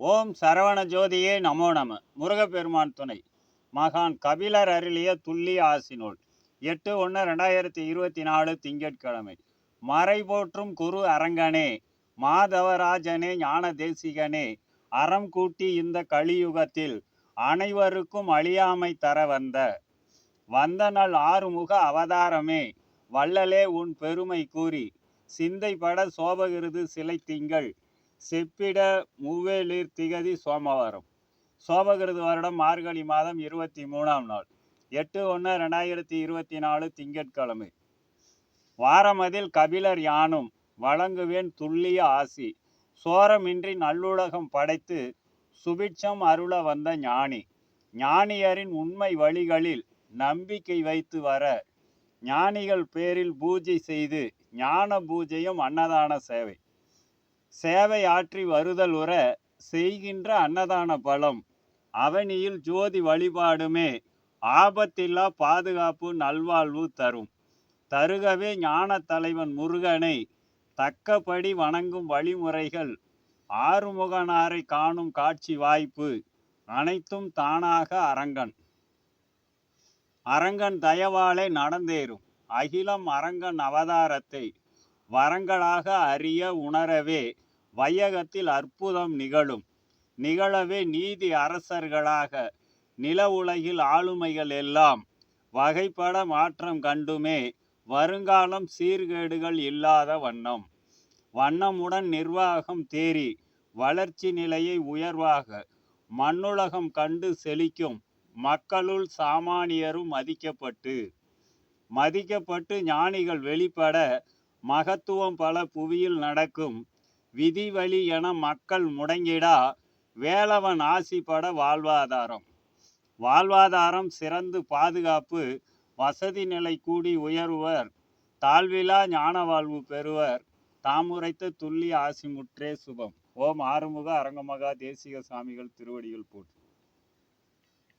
ஓம் சரவண ஜோதியே நமோ நம. முருகப்பெருமான் துணை. மகான் கபிலர் அருளிய துள்ளி ஆசி நூல். எட்டு ஒன்று ரெண்டாயிரத்தி இருபத்தி நாலு திங்கட்கிழமை. மறை போற்றும் குரு அரங்கனே மாதவராஜனே ஞான தேசிகனே அறம் கூட்டி இந்த கலியுகத்தில் அனைவருக்கும் அழியாமை தர வந்த வந்த நாள் ஆறுமுக அவதாரமே வள்ளலே உன் பெருமை கூறி சிந்தைப்பட சோபகிருது சிலை திங்கள் செப்பிட மூவேலிர் திகதி சோமவாரம். சோமகிருது வருடம் மார்கழி மாதம் இருபத்தி மூணாம் நாள். எட்டு ஒன்று ரெண்டாயிரத்தி இருபத்தி நாலு திங்கட்கிழமை. வாரமதில் கபிலர் யானும் வழங்குவேன் துல்லிய ஆசி. சோரமின்றி நல்லுலகம் படைத்து சுபிட்சம் அருள வந்த ஞானி. ஞானியரின் உண்மை வழிகளில் நம்பிக்கை வைத்து வர ஞானிகள் பேரில் பூஜை செய்து ஞான பூஜையும் அன்னதான சேவை. சேவை ஆற்றி வருதல் உற செய்கின்ற அன்னதான பலம். அவனியில் ஜோதி வழிபாடுமே ஆபத்தில்லா பாதுகாப்பு நல்வாழ்வு தரும். தருகவே ஞான தலைவன் முருகனை தக்கபடி வணங்கும் வழிமுறைகள் ஆறுமுகனாரை காணும் காட்சி வாய்ப்பு அனைத்தும் தானாக அரங்கன். அரங்கன் தயவாலே நடந்தேறும். அகிலம் அரங்கன் அவதாரத்தை வரங்களாக அறிய உணரவே வையகத்தில் அற்புதம் நிகழும். நிகழவே நீதி அரசர்களாக நில உலகில் ஆளுமைகள் எல்லாம். வகைப்பட மாற்றம் கண்டுமே வருங்காலம் சீர்கேடுகள் இல்லாத வண்ணம். வண்ணமுடன் நிர்வாகம் தேறி வளர்ச்சி நிலையை உயர்வாக மண்ணுலகம் கண்டு செழிக்கும் மக்களுள் சாமானியரும் மதிக்கப்பட்டு. மதிக்கப்பட்டு ஞானிகள் வெளிப்பட மகத்துவம் பல புவியில் நடக்கும். விதி வழி என மக்கள் முடங்கிடா வேலவன் ஆசிப்பட வாழ்வாதாரம். வாழ்வாதாரம் சிறந்து பாதுகாப்பு வசதி நிலை கூடி உயர்வர். தாழ்விலா ஞான வாழ்வு பெறுவர். தாமுரைத்த துள்ளி ஆசி முற்றே சுபம். ஓம் ஆறுமுக அரங்கமகா தேசிக சாமிகள் திருவடிகள் போட்டு